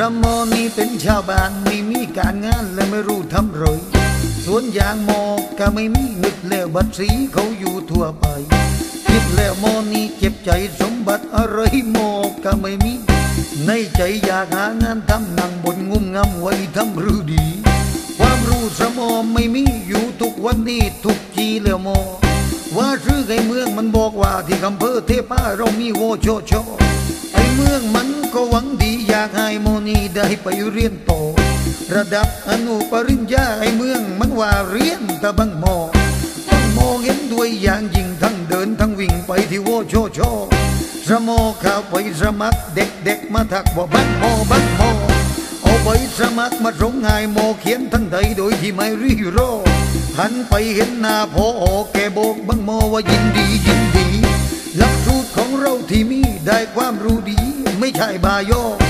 ระโมนี่เป็นชาวบ้านไม่มีการงานและไม่รู้ทำไรสวนยางโมก็ไม่มีนึกแล้วบัตรสีเขาอยู่ทั่วไปคิดแล้วโมนี่เจ็บใจสมบัติอะไรโมก็ไม่มี ในใจอยากหางานทำนั่งบนงุ่มงำไว้ทำรือดี ความรู้สมอไม่มีอยู่ทุกวันนี้ทุกจีแล้วโมว่าซื้อไอ้เมืองมันบอกว่าที่อำเภอเทพาเรามีโวโชโชไอ้เมืองมันก็หวังดีอยากให้โม นีได้ไปเรียนโตอระดับอนุปริญญาไอเมืองมันว่าเรียนตะบังโมบังโมเห็นด้วยอย่างยิ่งทั้งเดินทั้งวิ่งไปที่โวโชโชสมอเข้าไปสมัครเด็กๆมาทักว่าบังโมบังโมเอาใบสมัครมาส่งให้โมเขียนทันใดโดยที่ไม่รีรอหันไปเห็นหน้าพอแกโบกบังโมว่ายินดียินดีหลักสูตรของเราที่มีได้ความรู้ดีไม่ใช่บายอ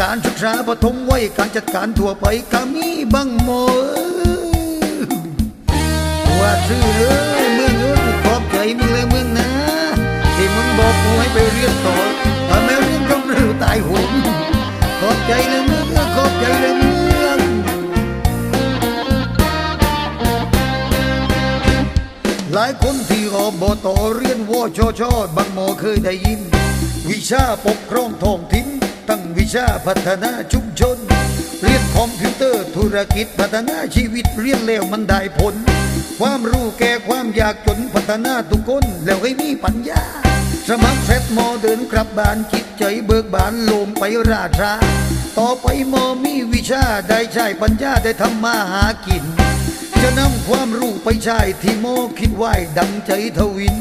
การศึกษาปฐมไว้การจัดการทั่วไปก็มีบังโมว่าซื้อเอ้ยมึงเอ้ยขอบใจมึงเลยมึงนะ ที่มึงบอกกูให้ไปเรียนต่อถ้าไม่เรียนก็เรือตายโหงขอบใจเลยมึงขอบใจเลยมึงหลายคนที่อบตเรียนวชชบางหมอเคยได้ยิน วิชาปกครองท้องถิ่น ตั้งวิชาพัฒนาชุมชน เรียนคอมพิวเตอร์ธุรกิจพัฒนาชีวิตเรียนแล้วมันได้ผล ความรู้แก่ความอยากจนพัฒนาทุกคนแล้วให้มีปัญญา สมัครเสร็จมอเดินกลับบ้านจิตใจเบิกบานลมไปราชา ต่อไปมอมีวิชาได้ใช้ปัญญาได้ทำมาหากิน จะนำความรู้ไปใช้ที่โมคิดไว้ดังใจทวิน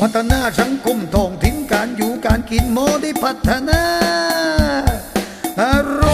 พัฒนาสังคมท้องถิ่นการอยู่การกินโมได้พัฒนา อ